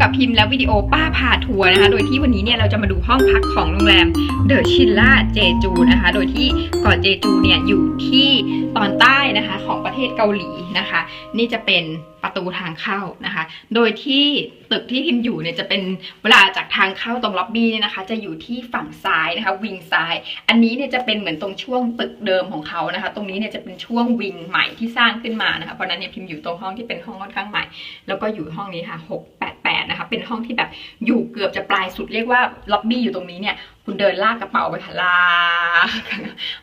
กับพิมพ์และวิดีโอป้าพาทัวร์นะคะ โดยที่วันนี้เนี่ยเราจะมาดูห้องพักของโรงแรมเดอะชินล่าเจจูนะคะ โดยที่เกาะเจจูเนี่ยอยู่ที่ตอนใต้นะคะของประเทศเกาหลีนะคะ นี่จะเป็นประตูทางเข้านะคะ โดยที่ตึกที่พิมพ์อยู่เนี่ยจะเป็นเวลาจากทางเข้าตรงล็อบบี้เนี่ยนะคะ จะอยู่ที่ฝั่งซ้ายนะคะ วิงซ้าย อันนี้เนี่ยจะเป็นเหมือนตรงช่วงตึกเดิมของเขานะคะ ตรงนี้เนี่ยจะเป็นช่วงวิงใหม่ที่สร้างขึ้นมานะคะ เพราะนั้นเนี่ยพิมพ์อยู่ตรงห้องที่เป็นห้องค่อนข้างใหม่ แล้วก็อยู่ห้องนี้ค่ะ6 8 นะคะเป็นห้องที่แบบอยู่เกือบจะปลายสุดเรียกว่าล็อบบี้อยู่ตรงนี้เนี่ย คุณเดินลากกระเป๋าไปค่ะลา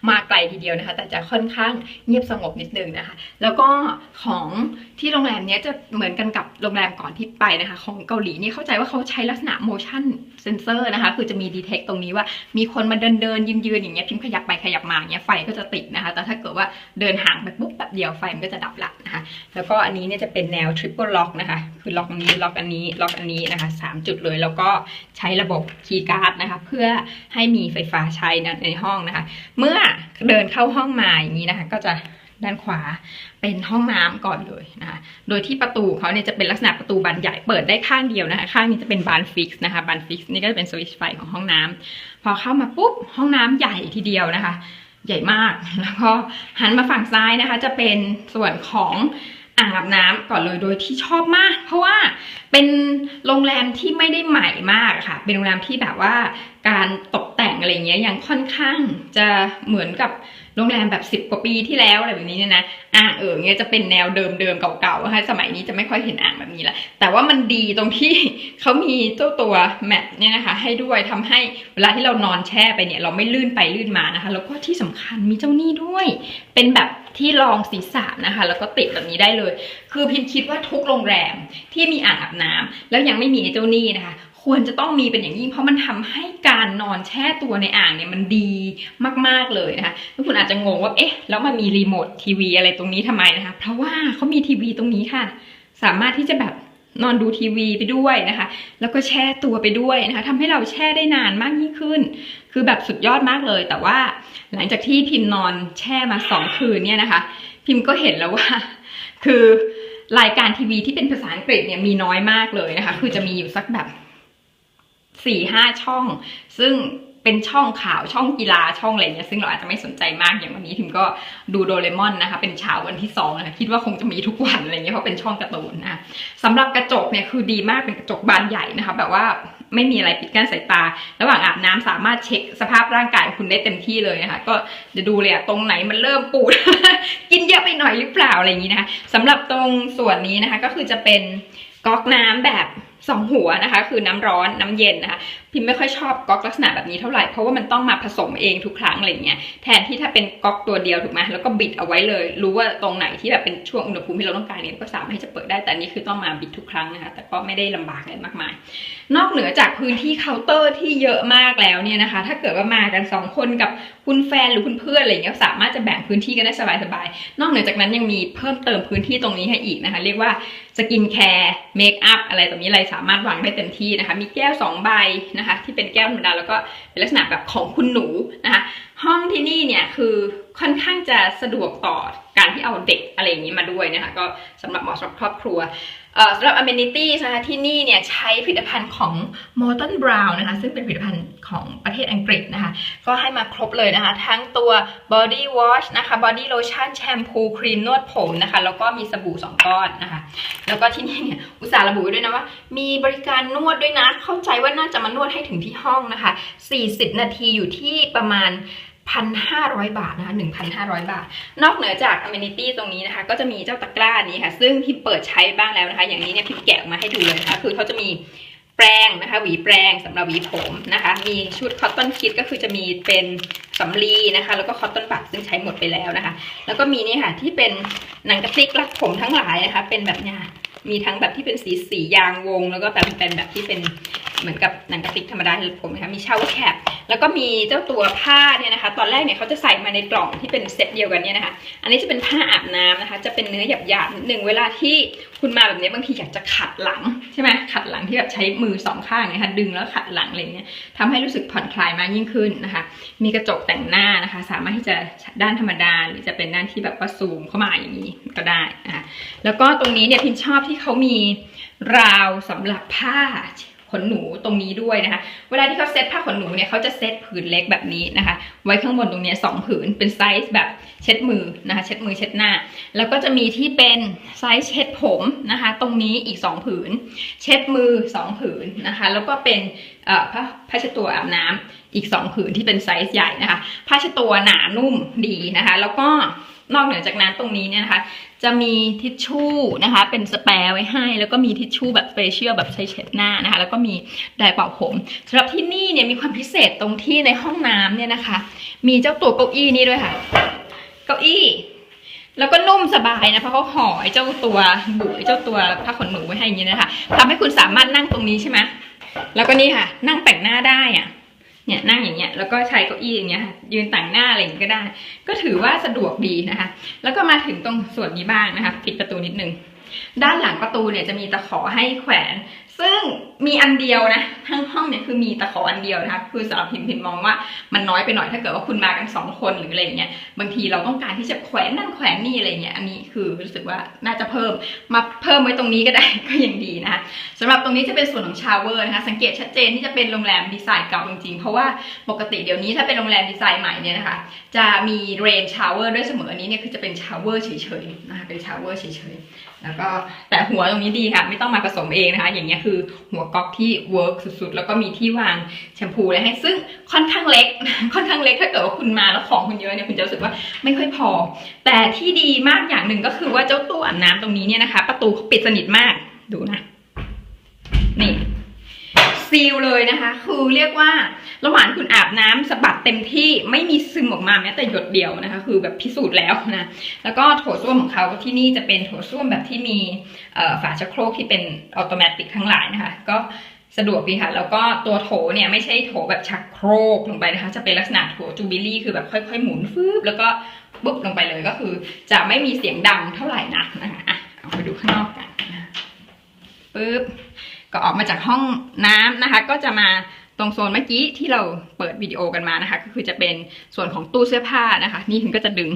มาไกลทีเดียวนะคะ แต่จะค่อนข้างเงียบสงบนิดนึงนะคะ แล้วก็ของที่โรงแรมเนี้ยจะเหมือนกันกับโรงแรมก่อนที่ไปนะคะ ของเกาหลีนี่เข้าใจว่าเขาใช้ลักษณะ motion sensor นะคะ คือจะมี detect ตรงนี้ว่ามีคนมาเดินเดินยืนยืนอย่างเงี้ยพิมพ์ขยับไปขยับมาเงี้ยไฟก็จะติดนะคะ แต่ถ้าเกิดว่าเดินห่างไปปุ๊บแบบเดียวไฟมันก็จะดับละนะคะ แล้วก็อันนี้เนี่ยจะเป็นแนว triple lock นะคะ คือล็อกนี้ล็อกอันนี้ล็อกอันนี้นะคะสามจุดเลย แล้วก็ใช้ระบบ key guard นะคะ เพื่อให้มีไฟฟ้าใช้ในห้องนะคะ เมื่อเดินเข้าห้องมาอย่างนี้นะคะ ก็จะด้านขวาเป็นห้องน้ำก่อนเลยนะคะ โดยที่ประตูเขาเนี่ยจะเป็นลักษณะประตูบานใหญ่เปิดได้ข้างเดียวนะคะ ข้างนี้จะเป็นบานฟิกซ์นะคะ บานฟิกซ์นี่ก็จะเป็นสวิตช์ไฟของห้องน้ำพอเข้ามาปุ๊บห้องน้ำใหญ่ทีเดียวนะคะ ใหญ่มาก แล้วก็หันมาฝั่งซ้ายนะคะ จะเป็นส่วนของ อ่างอาบน้ำก่อนเลยโดยที่ชอบมาก เพราะว่าเป็นโรงแรมที่ไม่ได้ใหม่มากค่ะ เป็นโรงแรมที่แบบว่าการตกแต่งอะไรเงี้ยยังค่อนข้างจะเหมือนกับ โรงแรมแบบสิบ10กว่าปีที่แล้วอะไรแบบนี้เนี่ยนะอ่างเอิงเนี่ยจะเป็นแนวเดิมๆเก่าๆนะคะสมัยนี้จะไม่ค่อยเห็นอ่างแบบนี้ละแต่ว่ามันดีตรงที่เขามีเจ้าตัวแมทเนี่ยนะคะ ให้ด้วยทำให้เวลาที่เรานอนแช่ไปเนี่ย เราไม่ลื่นไปลื่นมานะคะ แล้วก็ที่สำคัญมีเจ้านี่ด้วย เป็นแบบที่รองศีรษะนะคะ แล้วก็ติดแบบนี้ได้เลย คือพิมคิดว่าทุกโรงแรมที่มีอ่างอาบน้ำแล้วยังไม่มีเจ้านี่นะคะ ควรจะต้องมีเป็นอย่างยิ่งเพราะมันทำให้การนอนแช่ตัวในอ่างเนี่ยมันดีมากๆเลยนะคะแล้วคุณอาจจะงงว่าเอ๊ะแล้วมันมีรีโมททีวีอะไรตรงนี้ทำไมนะคะ เพราะว่าเขามีทีวีตรงนี้ค่ะ สามารถที่จะแบบนอนดูทีวีไปด้วยนะคะ แล้วก็แช่ตัวไปด้วยนะคะทำให้เราแช่ได้นานมากยิ่งขึ้น คือแบบสุดยอดมากเลย แต่ว่าหลังจากที่พิมพ์นอนแช่มาสองคืนเนี่ยนะคะ พิมพ์ก็เห็นแล้วว่า คือรายการทีวีที่เป็นภาษาอังกฤษเนี่ยมีน้อยมากเลยนะคะ คือจะมีอยู่สักแบบ สี่ห้าช่อง ซึ่งเป็นช่องข่าวช่องกีฬาช่องอะไรเนี่ยซึ่งเราอาจจะไม่สนใจมากอย่างวันนี้พิมก็ดูโดเรมอนนะคะ เป็นเช้าวันที่สองนะคะคิดว่าคงจะมีทุกวันอะไรเงี้ยเพราะเป็นช่องการ์ตูนนะคะสำหรับกระจกเนี่ยคือดีมากเป็นกระจกบานใหญ่นะคะแบบว่าไม่มีอะไรปิดกั้นสายตา ระหว่างอาบน้ำสามารถเช็คสภาพร่างกายคุณได้เต็มที่เลยนะคะก็จะดูเลยอะตรงไหนมันเริ่มปูด กินเยอะไปหน่อยหรือเปล่าอะไรอย่างนี้นะคะสำหรับตรงส่วนนี้นะคะก็คือจะเป็นก๊อกน้ำแบบ สองหัวนะคะ คือน้ำร้อนน้ำเย็นนะคะ พิมไม่ค่อยชอบก๊อกลักษณะแบบนี้เท่าไหร่เพราะว่ามันต้องมาผสมเองทุกครั้งอะไรเงี้ยแทนที่ถ้าเป็นก๊อกตัวเดียวถูกไหมแล้วก็บิดเอาไว้เลย รู้ว่าตรงไหนที่แบบเป็นช่วงอุณหภูมิที่เราต้องการเนี่ยก็สามารถจะเปิดได้แต่นี้คือต้องมาบิดทุกครั้งนะคะแต่ก็ไม่ได้ลำบากอะไรมากมาย นอกเหนือจากพื้นที่เคาน์เตอร์ที่เยอะมากแล้วเนี่ยนะคะ ถ้าเกิดว่ามากันสองคนกับคุณแฟนหรือคุณเพื่อนอะไรเงี้ยสามารถจะแบ่งพื้นที่กันได้สบายๆนอกเหนือจากนั้นยังมีเพิ่มเติมพื้นที่ตรงนี้ให้อีกนะคะ เรียกว่าสกินแคร์เมคอัพอะไรตรงนี้อะไรสามารถวางได้เต็มที่นะคะ มีแก้วสองใบนะคะที่เป็นแก้วธรรมดาแล้วก็เป็นลักษณะแบบของคุณหนูนะคะ ห้องที่นี่เนี่ยคือค่อนข้างจะสะดวกต่อการที่เอาเด็กอะไรอย่างนี้มาด้วยนะคะ ก็สำหรับเหมาะสำหรับครอบครัว สำหรับ amenities นะคะที่นี่เนี่ยใช้ผลิตภัณฑ์ของ Morton Brown นะคะซึ่งเป็นผลิตภัณฑ์ของประเทศอังกฤษนะคะ ก็ให้มาครบเลยนะคะ ทั้งตัว body wash นะคะ body lotion แชมพูครีมนวดผมนะคะ แล้วก็มีสบู่ 2 ก้อนนะคะ แล้วก็ที่นี่เนี่ยอุตส่าห์ระบุไว้ด้วยนะว่า มีบริการนวดด้วยนะ เข้าใจว่าน่าจะมานวดให้ถึงที่ห้องนะคะ 40 นาทีอยู่ที่ประมาณ 1,500 บาทนะคะ1,500 บาท นอกเหนือจาก amenity ตรงนี้นะคะ ก็จะมีเจ้าตะกร้านี้ค่ะ ซึ่งพิมเปิดใช้บ้างแล้วนะคะ อย่างนี้เนี่ยพิมแกะมาให้ดูเลยนะคะคือเขาจะมีแปรงนะคะหวีแปรงสำหรับหวีผมนะคะ มีชุดคอตตอนคิดก็คือจะมีเป็นสำลีนะคะ แล้วก็คอตตอนบัดซึ่งใช้หมดไปแล้วนะคะ แล้วก็มีนี่ค่ะที่เป็นหนังกระติกรัดผมทั้งหลายนะคะ เป็นแบบเนี้ยมีทั้งแบบที่เป็นสีสียางวง แล้วก็แบบเป็นแบบที่เป็นเหมือนกับหนังกระติกธรรมดาที่ผมนะคะมีชาวแคปแล้วก็มีเจ้าตัวผ้าเนี่ยนะคะ ตอนแรกเนี่ยเขาจะใส่มาในกล่องที่เป็นเซตเดียวกันเนี่ยนะคะ อันนี้จะเป็นผ้าอาบน้ำนะคะ จะเป็นเนื้อหยาบๆนิดหนึ่งเวลาที่คุณมาแบบนี้บางทีอยากจะขัดหลังใช่ไหมขัดหลังที่แบบใช้มือสองข้างเนี่ยค่ะดึงแล้วขัดหลังอะไรเงี้ยทำให้รู้สึกผ่อนคลายมากยิ่งขึ้นนะคะ มีกระจกแต่งหน้านะคะ สามารถที่จะด้านธรรมดาหรือจะเป็นด้านที่แบบว่าซูมเข้ามาอย่างนี้ก็ได้นะคะแล้วก็ตรงนี้เนี่ยพิมชอบที่เขามีราวสำหรับผ้า ขนหนูตรงนี้ด้วยนะคะ เวลาที่เขาเซตผ้าขนหนูเนี่ยเขาจะเซตผืนเล็กแบบนี้นะคะ ไว้ข้างบนตรงนี้สองผืนเป็นไซส์แบบเช็ดมือนะคะ เช็ดมือเช็ดหน้า แล้วก็จะมีที่เป็นไซส์เช็ดผมนะคะ ตรงนี้อีกสองผืน เช็ดมือสองผืนนะคะ แล้วก็เป็นผ้าผ้าเช็ดตัวอาบน้ำอีกสองผืนที่เป็นไซส์ใหญ่นะคะ ผ้าเช็ดตัวหนานุ่มดีนะคะ แล้วก็ นอกเหนือจากนั้นตรงนี้เนี่ยนะคะ จะมีทิชชู่นะคะ เป็นสแปร์ไว้ให้ แล้วก็มีทิชชู่แบบสเปเชียลแบบใช้เช็ดหน้านะคะ แล้วก็มีไดร์เป่าผมสำหรับที่นี่เนี่ยมีความพิเศษตรงที่ในห้องน้ำเนี่ยนะคะ มีเจ้าตัวเก้าอี้นี้ด้วยค่ะ เก้าอี้ แล้วก็นุ่มสบายนะเพราะเขาห่อไอ้เจ้าตัวบุไอ้เจ้าตัวผ้าขนหนูไว้ให้อย่างนี้นะคะทำให้คุณสามารถนั่งตรงนี้ใช่ไหมแล้วก็นี่ค่ะ นั่งแต่งหน้าได้อะ เนี่ยนั่งอย่างเงี้ยแล้วก็ใช้เก้าอี้อย่างเงี้ยค่ะยืนแต่งหน้าอะไรอย่างเงี้ยก็ได้ ก็ถือว่าสะดวกดีนะคะ แล้วก็มาถึงตรงส่วนนี้บ้างนะคะปิดประตูนิดนึงด้านหลังประตูเนี่ยจะมีตะขอให้แขวน ซึ่งมีอันเดียวนะ ทั้งห้องเนี่ยคือมีตะขออันเดียวนะคะคือสำหรับพิมพิมมองว่ามันน้อยไปหน่อยถ้าเกิดว่าคุณมากันสองคนหรืออะไรเงี้ยบางทีเราต้องการที่จะแขวนนั่นแขวนนี่อะไรเงี้ยอันนี้คือรู้สึกว่าน่าจะเพิ่มมาเพิ่มไว้ตรงนี้ก็ได้ก็ยังดีนะคะสำหรับตรงนี้จะเป็นส่วนของชาวเวอร์นะคะสังเกตชัดเจนที่จะเป็นโรงแรมดีไซน์เก่าจริงๆ เพราะว่าปกติเดี๋ยวนี้ถ้าเป็นโรงแรมดีไซน์ใหม่เนี่ยนะคะจะมีเรนชาวเวอร์ด้วยเสมออันนี้เนี่ยคือจะเป็นชาวเวอร์เฉยๆนะคะเป็นชาวเวอร์เฉยๆแล้วก็แต่หัวตรงนี้ดีค่ะ ไม่ต้องมาผสมเองนะคะอย่างเงี้ยคือหัวก๊อกที่เวิร์กสุดๆ แล้วก็มีที่วางแชมพูเลยให้ซึ่งค่อนข้างเล็ก ค่อนข้างเล็กถ้าเกิดว่าคุณมาแล้วของคุณเยอะเนี่ยคุณจะรู้สึกว่าไม่ค่อยพอ แต่ที่ดีมากอย่างหนึ่งก็คือว่าเจ้าตู้อาบน้ำตรงนี้เนี่ยนะคะ ประตูเขาปิดสนิทมากดูนะ นี่ ซีลเลยนะคะ คือเรียกว่าระหว่างคุณอาบน้ำสะบัดเต็มที่ไม่มีซึมออกมาแม้แต่หยดเดียวนะคะ คือแบบพิสูจน์แล้วนะแล้วก็โถส้วมของเขาที่นี่จะเป็นโถส้วมแบบที่มีฝาชักโครกที่เป็นอัตโนมัติทั้งหลายนะคะ ก็สะดวกดีค่ะ แล้วก็ตัวโถเนี่ยไม่ใช่โถแบบชักโครกลงไปนะคะ จะเป็นลักษณะโถจูบิลี่คือแบบค่อยๆหมุนฟืบแล้วก็ปุ๊บลงไปเลยก็คือ จะไม่มีเสียงดังเท่าไหร่นักนะคะอะเอาไปดูข้างนอกกันนะปุ๊บ ก็ออกมาจากห้องน้ำนะคะ ก็จะมาตรงโซนเมื่อกี้ที่เราเปิดวิดีโอกันมานะคะ ก็คือจะเป็นส่วนของตู้เสื้อผ้านะคะ นี่ถึงก็จะดึง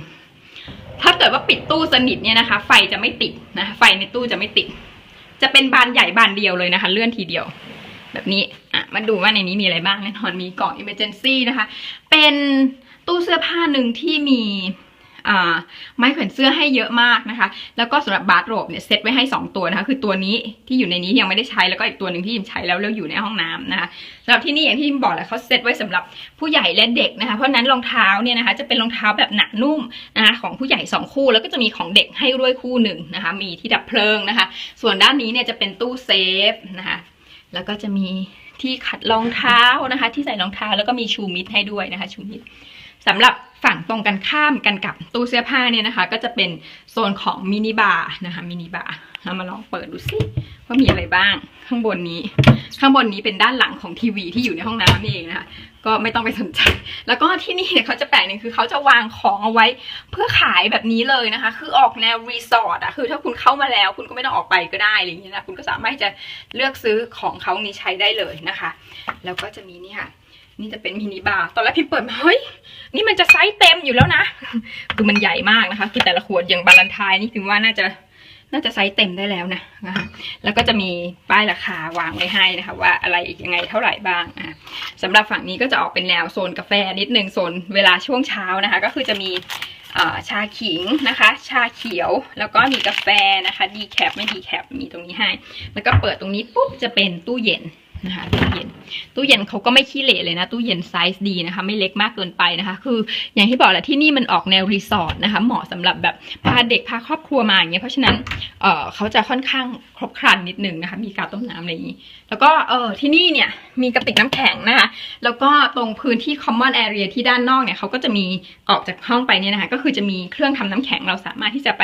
ถ้าเกิดว่าปิดตู้สนิทเนี่ยนะคะ ไฟจะไม่ติดนะะไฟในตู้จะไม่ติด จะเป็นบานใหญ่บานเดียวเลยนะคะ เลื่อนทีเดียว แบบนี้อะมาดูว่าในนี้มีอะไรบ้างแน่นอนมีกล่อง emergency นะคะ เป็นตู้เสื้อผ้าหนึ่งที่มี ไม้แขวนเสื้อให้เยอะมากนะคะ แล้วก็สำหรับบาร์โรบเนี่ยเซตไว้ให้ 2 ตัวนะคะ คือตัวนี้ที่อยู่ในนี้ยังไม่ได้ใช้แล้วก็อีกตัวหนึ่งที่ยิมใช้แล้วแล้วอยู่ในห้องน้ำนะคะสำหรับที่นี่อย่างที่ยิมบอกแหละเขาเซตไว้สำหรับผู้ใหญ่และเด็กนะคะ เพราะฉะนั้นรองเท้าเนี่ยนะคะ จะเป็นรองเท้าแบบหนักนุ่มนะคะของผู้ใหญ่ 2 คู่ แล้วก็จะมีของเด็กให้ด้วยคู่หนึ่งนะคะ มีที่ดับเพลิงนะคะ ส่วนด้านนี้เนี่ยจะเป็นตู้เซฟนะคะ แล้วก็จะมีที่ขัดรองเท้านะคะ ที่ใส่รองเท้าแล้วก็มีชูมิดให้ด้วยนะคะ ชูมิดสำหรับ ฝั่งตรงกันข้ามกันกับตู้เสื้อผ้าเนี่ยนะคะ ก็จะเป็นโซนของมินิบาร์นะคะมินิบาร์เรามาลองเปิดดูสิว่ามีอะไรบ้าง ข้างบนนี้ ข้างบนนี้เป็นด้านหลังของทีวีที่อยู่ในห้องน้ำนี่เองนะคะก็ไม่ต้องไปสนใจ แล้วก็ที่นี่เนี่ยเขาจะแปลกหนึ่งคือเขาจะวางของเอาไว้เพื่อขายแบบนี้เลยนะคะ คือออกแนวรีสอร์ทอะคือถ้าคุณเข้ามาแล้ว คุณก็ไม่ต้องออกไปก็ได้อะไรอย่างเงี้ยนะคุณก็สามารถจะเลือกซื้อของเขานี้ใช้ได้เลยนะคะ แล้วก็จะมีนี่ค่ะ นี่จะเป็นมินิบาร์ตอนแรกพิมเปิดมาเฮ้ยนี่มันจะไซส์เต็มอยู่แล้วนะคือมันใหญ่มากนะคะ คือแต่ละขวดอย่างบาลันไทน์นี่พิมว่าน่าจะน่าจะไซส์เต็มได้แล้วนะนะคะแล้วก็จะมีป้ายราคาวางไว้ให้นะคะ ว่าอะไรยังไงเท่าไหร่บ้างอะสำหรับฝั่งนี้ก็จะออกเป็นแนวโซนกาแฟนิดนึงโซนเวลาช่วงเช้านะคะ ก็คือจะมีชาขิงนะคะ ชาเขียวแล้วก็มีกาแฟนะคะดีแคปไม่ดีแคปมีตรงนี้ให้ แล้วก็เปิดตรงนี้ปุ๊บจะเป็นตู้เย็น นะคะตู้เย็นตู้เย็นเขาก็ไม่ขี้เหร่เลยนะ ตู้เย็นไซส์ดีนะคะ ไม่เล็กมากเกินไปนะคะ คืออย่างที่บอกแหละที่นี่มันออกแนวรีสอร์ทนะคะ เหมาะสำหรับแบบพาเด็กพาครอบครัวมาอย่างเงี้ยเพราะฉะนั้นเออเขาจะค่อนข้างครบครันนิดนึงนะคะ มีกาต้มน้ำอะไรอย่างนี้ แล้วก็เออที่นี่เนี่ยมีกระติกน้ำแข็งนะคะ แล้วก็ตรงพื้นที่ common area ที่ด้านนอกเนี่ยเขาก็จะมีออกจากห้องไปเนี่ยนะคะ ก็คือจะมีเครื่องทำน้ำแข็งเราสามารถที่จะไป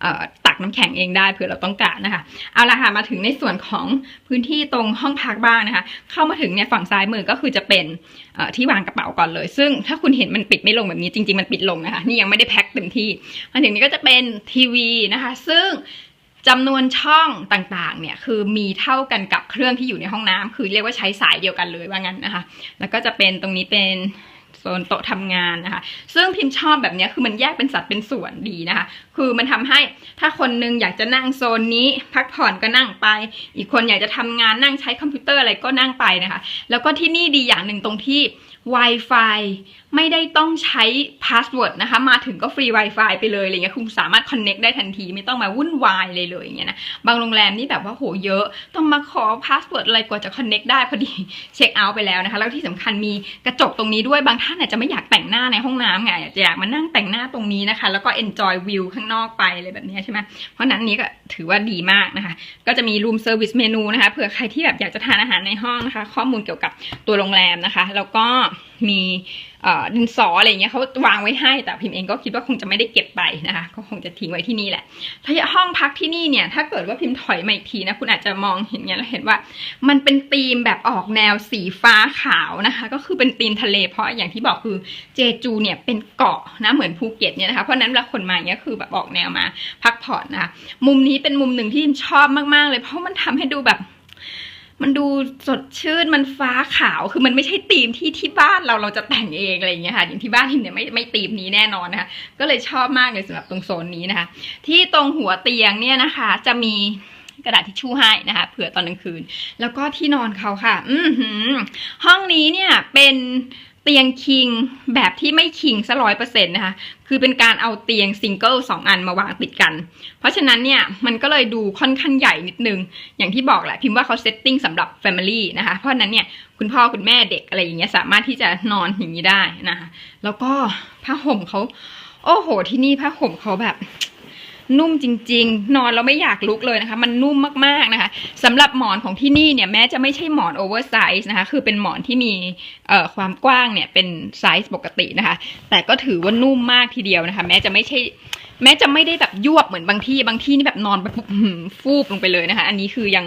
เออตักน้ำแข็งเองได้เผื่อเราต้องการนะคะ เอาละค่ะมาถึงในส่วนของพื้นที่ตรงห้องพักบางนะคะ เข้ามาถึงเนี่ยฝั่งซ้ายมือก็คือจะเป็นที่วางกระเป๋าก่อนเลย ซึ่งถ้าคุณเห็นมันปิดไม่ลงแบบนี้จริง ๆ มันปิดลงนะคะนี่ยังไม่ได้แพ็คเต็มที่มาถึงนี้ก็จะเป็นทีวีนะคะ ซึ่งจำนวนช่องต่างๆ เนี่ยคือมีเท่ากันกับเครื่องที่อยู่ในห้องน้ำคือเรียกว่าใช้สายเดียวกันเลยว่างั้นนะคะ แล้วก็จะเป็นตรงนี้เป็น โซนโต๊ะทำงานนะคะ ซึ่งพิมพ์ชอบแบบนี้คือมันแยกเป็นสัดเป็นส่วนดีนะคะ คือมันทำให้ถ้าคนนึงอยากจะนั่งโซนนี้ พักผ่อนก็นั่งไป อีกคนอยากจะทำงานนั่งใช้คอมพิวเตอร์อะไรก็นั่งไปนะคะ แล้วก็ที่นี่ดีอย่างหนึ่งตรงที่ Wi-Fi ไม่ได้ต้องใช้พาสเวิร์ดนะคะ มาถึงก็ฟรี Wi-Fi ไปเลยอะไรเงี้ยคุณสามารถ Connect ได้ทันทีไม่ต้องมาวุ่นวายเลยเลยอย่างเงี้ยนะบางโรงแรมนี่แบบว่าโหเยอะ ต้องมาขอพาสเวิร์ดอะไรกว่าจะ Connect ได้พอดีเช็คเอาท์ไปแล้วนะคะ แล้วที่สำคัญมีกระจกตรงนี้ด้วยบางท่านอาจจะไม่อยากแต่งหน้าในห้องน้ำไงอาจจะอยากมานั่งแต่งหน้าตรงนี้นะคะ แล้วก็ enjoy view ข้างนอกไปอะไรแบบนี้ใช่ไหมเพราะฉะนั้นนี้ก็ถือว่าดีมากนะคะ ก็จะมี room service menu นะคะเผื่อใครที่แบบอยากจะทานอาหารในห้องนะคะ ข้อมูลเกี่ยวกับตัวโรงแรมนะคะ แล้วก็มีอ่อดินสออะไรเงี้ยเขาวางไว้ให้แต่พิมพ์เองก็คิดว่าคงจะไม่ได้เก็บไปนะคะก็คงจะทิ้งไว้ที่นี่แหละ ถ้าห้องพักที่นี่เนี่ย ถ้าเกิดว่าพิมพ์ถอยมาอีกทีนะคุณอาจจะมองเห็นเงี้ยแล้วเห็นว่า มันเป็นธีมแบบออกแนวสีฟ้าขาวนะคะ ก็คือเป็นธีมทะเล เพราะอย่างที่บอกคือเจจูเนี่ยเป็นเกาะนะเหมือนภูเก็ตเนี่ยนะคะเพราะนั้นเวลาคนมาเนี้ยคือแบบออกแนวมาพักผ่อนนะคะมุมนี้เป็นมุมหนึ่งที่พิมชอบมากๆ เลย เพราะมันทำให้ดูแบบ มันดูสดชื่นมันฟ้าขาวคือมันไม่ใช่ธีมที่ที่บ้านเราเราจะแต่งเองอะไรอย่างเงี้ยค่ะอย่างที่บ้านทิมเนี่ยไม่ไม่ธีมนี้แน่นอนนะคะก็เลยชอบมากเลยสำหรับตรงโซนนี้นะคะ ที่ตรงหัวเตียงเนี่ยนะคะ จะมีกระดาษทิชชู่ให้นะคะเผื่อตอนกลางคืน แล้วก็ที่นอนเขาค่ะ อือหือห้องนี้เนี่ยเป็น เตียงคิงแบบที่ไม่คิงซะร้อยเปอร์เซ็นต์นะคะ คือเป็นการเอาเตียงซิงเกิลสองอันมาวางติดกัน เพราะฉะนั้นเนี่ยมันก็เลยดูค่อนข้างใหญ่นิดนึง อย่างที่บอกแหละพิมพ์ว่าเขาเซตติ้งสำหรับ Family นะคะ เพราะฉะนั้นเนี่ยคุณพ่อคุณแม่เด็กอะไรอย่างเงี้ยสามารถที่จะนอนอย่างนี้ได้นะคะ แล้วก็ผ้าห่มเขาโอ้โหที่นี่ผ้าห่มเขาแบบ นุ่มจริง ๆ นอนแล้วไม่อยากลุกเลยนะคะ มันนุ่มมากๆนะคะสำหรับหมอนของที่นี่เนี่ยแม้จะไม่ใช่หมอนโอเวอร์ไซส์นะคะ คือเป็นหมอนที่มีความกว้างเนี่ยเป็นไซส์ปกตินะคะ แต่ก็ถือว่านุ่มมากทีเดียวนะคะ แม้จะไม่ใช่ แม้จะไม่ได้แบบยวบเหมือนบางที่บางที่นี่แบบนอนไปปุ๊บฟูบลงไปเลยนะคะ อันนี้คือยัง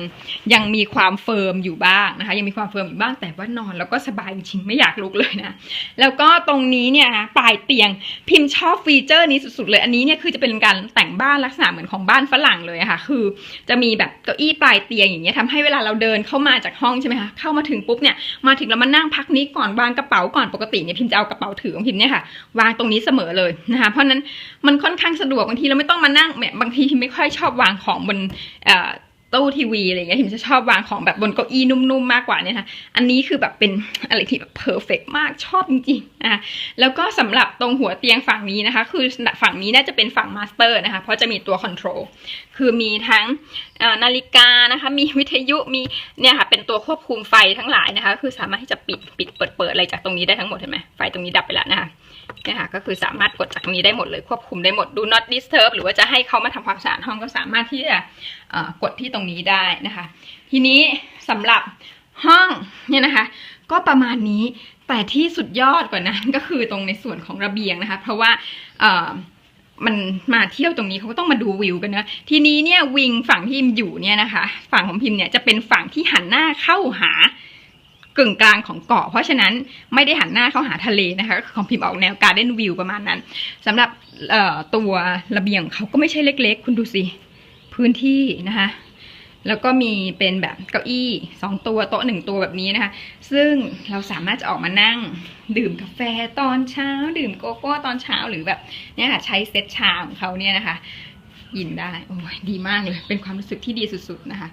ยังมีความเฟิร์มอยู่บ้างนะคะ ยังมีความเฟิร์มอยู่บ้างแต่ว่านอนแล้วก็สบายจริงๆไม่อยากลุกเลยนะ แล้วก็ตรงนี้เนี่ยนะปลายเตียงพิมพ์ชอบฟีเจอร์นี้สุดๆเลย อันนี้เนี่ยคือจะเป็นการแต่งบ้านลักษณะเหมือนของบ้านฝรั่งเลยะค่ะ คือจะมีแบบเก้าอี้ปลายเตียงอย่างเงี้ยทำให้เวลาเราเดินเข้ามาจากห้องใช่ไหมคะเข้ามาถึงปุ๊บเนี่ยมาถึงแล้วมานั่งพักนี้ก่อนวางกระเป๋าก่อนปกติเนี่ยพิมพ์จะเอากระเป๋าถือของพิมพ์เนี่ยค่ะ วางตรงนี้เสมอเลยนะคะเพราะฉะนั้นมันค่อนข้างสะดวกบางทีเราไม่ต้องมานั่งแบบบางทีพิมไม่ค่อยชอบวางของบนตู้ทีวีอะไรเงี้ยพิมจะชอบวางของแบบบนเก้าอี้นุ่มๆมากกว่าเนี่ยค่ะอันนี้คือแบบเป็นอะไรที่แบบเพอร์เฟกมากชอบจริงๆนะคะแล้วก็สำหรับตรงหัวเตียงฝั่งนี้นะคะ คือฝั่งนี้น่าจะเป็นฝั่งมาสเตอร์นะคะ เพราะจะมีตัวคอนโทรลคือมีทั้งนาฬิกานะคะ มีวิทยุมีเนี่ยค่ะเป็นตัวควบคุมไฟทั้งหลายนะคะ คือสามารถที่จะปิดปิดเปิดเปิดอะไรจากตรงนี้ได้ทั้งหมดเห็นไหมไฟตรงนี้ดับไปแล้วนะคะ เนี่ยค่ะก็คือสามารถกดจากนี้ได้หมดเลยควบคุมได้หมด do not disturb หรือว่าจะให้เขามาทำความสะอาดห้องก็สามารถที่จะกดที่ตรงนี้ได้นะคะ ทีนี้สำหรับห้องเนี่ยนะคะ ก็ประมาณนี้แต่ที่สุดยอดกว่านั้นก็คือตรงในส่วนของระเบียงนะคะ เพราะว่ามันมาเที่ยวตรงนี้เขาก็ต้องมาดูวิวกันนะทีนี้เนี่ยวิงฝั่งที่พิมอยู่เนี่ยนะคะ ฝั่งของพิมเนี่ยจะเป็นฝั่งที่หันหน้าเข้าหา กึ่งกลางของเกาะ เพราะฉะนั้นไม่ได้หันหน้าเข้าหาทะเลนะคะก็คือของพิมพ์ออกแนวการ์เด้นวิวประมาณนั้นสำหรับตัวระเบียงเขาก็ไม่ใช่เล็กๆ คุณดูสิพื้นที่นะคะแล้วก็มีเป็นแบบเก้าอี้สองตัวโต๊ะหนึ่งตัวแบบนี้นะคะ ซึ่งเราสามารถจะออกมานั่ง ดื่มกาแฟตอนเช้า ดื่มโกโก้ตอนเช้าหรือแบบเนี่ยค่ะใช้เซตชาของเขาเนี่ยนะคะยินได้โอ้ยดีมากเลย เป็นความรู้สึกที่ดีสุดๆนะคะ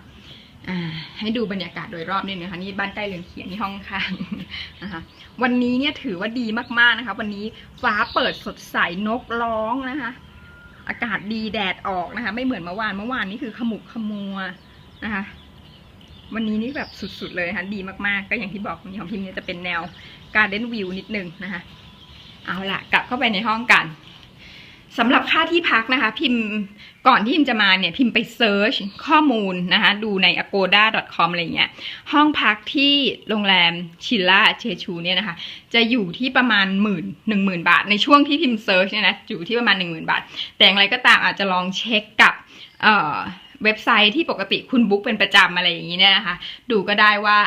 ให้ดูบรรยากาศโดยรอบนิดนึงนะคะนี่บ้านใกล้เรือนเคียงที่ห้องข้างนะคะวันนี้เนี่ยถือว่าดีมากๆนะคะ วันนี้ฟ้าเปิดสดใสนกร้องนะคะ อากาศดีแดดออกนะคะ ไม่เหมือนเมื่อวานเมื่อวานนี่คือขมุกขมัวนะคะ วันนี้นี่แบบสุดๆเลยนะคะดีมากๆ ก็อย่างที่บอกของของพิมเนี่ยจะเป็นแนวการเด้นวิวนิดนึงนะคะ เอาละกลับเข้าไปในห้องกัน สำหรับค่าที่พักนะคะ พิมพ์ก่อนที่พิมจะมาเนี่ยพิมพ์ไปเซิร์ชข้อมูลนะคะดูใน agoda.com อะไรเงี้ยห้องพักที่โรงแรมชิลล่าเชชูเนี่ยนะคะ จะอยู่ที่ประมาณหมื่นหนึ่งหมื่นบาท ในช่วงที่พิมพ์เซิร์ชเนี่ยนะอยู่ที่ประมาณหนึ่งหมื่นบาท แต่อย่างไรก็ตามอาจจะลองเช็คกับเอ่อเว็บไซต์ที่ปกติคุณบุ๊กเป็นประจำอะไรอย่างนี้เนี่ยนะคะ ดูก็ได้ว่า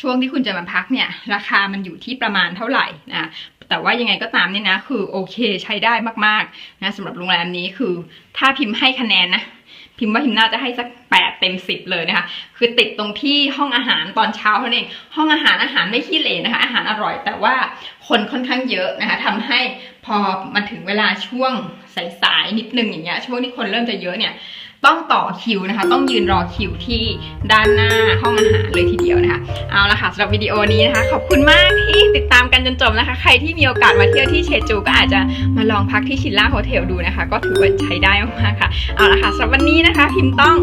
ช่วงที่คุณจะมาพักเนี่ย ราคามันอยู่ที่ประมาณเท่าไหร่นะ แต่ว่ายังไงก็ตามเนี่ยนะ คือโอเคใช้ได้มากๆนะสำหรับโรงแรมนี้คือ ถ้าพิมพ์ให้คะแนนนะพิมพ์ว่าพิมพ์น่าจะให้สักแปดเต็มสิบเลยนะคะ คือติดตรงที่ห้องอาหารตอนเช้าเท่านั้นเองห้องอาหารอาหารไม่ขี้เหร่นะคะ อาหารอร่อย แต่ว่าคนค่อนข้างเยอะนะคะทำให้พอมาถึงเวลาช่วงสายๆนิดนึงอย่างเงี้ยช่วงที่คนเริ่มจะเยอะเนี่ย ต้องต่อคิวนะคะ ต้องยืนรอคิวที่ด้านหน้าห้องอาหารเลยทีเดียวนะคะ เอาละค่ะสำหรับวิดีโอนี้นะคะ ขอบคุณมากที่ติดตามกันจนจบนะคะ ใครที่มีโอกาสมาเที่ยวที่เชจูก็อาจจะมาลองพักที่ชินล่าโฮเทลดูนะคะ ก็ถือว่าใช้ได้มากๆค่ะ เอาละค่ะสำหรับวันนี้นะคะ พิมพ์ต้อง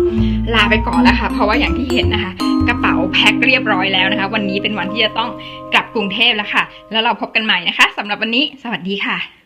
ลาไปก่อนแล้วค่ะ เพราะว่าอย่างที่เห็นนะคะ กระเป๋าแพ็คเรียบร้อยแล้วนะคะ วันนี้เป็นวันที่จะต้องกลับกรุงเทพแล้วค่ะ แล้วเราพบกันใหม่นะคะสำหรับวันนี้ สวัสดีค่ะ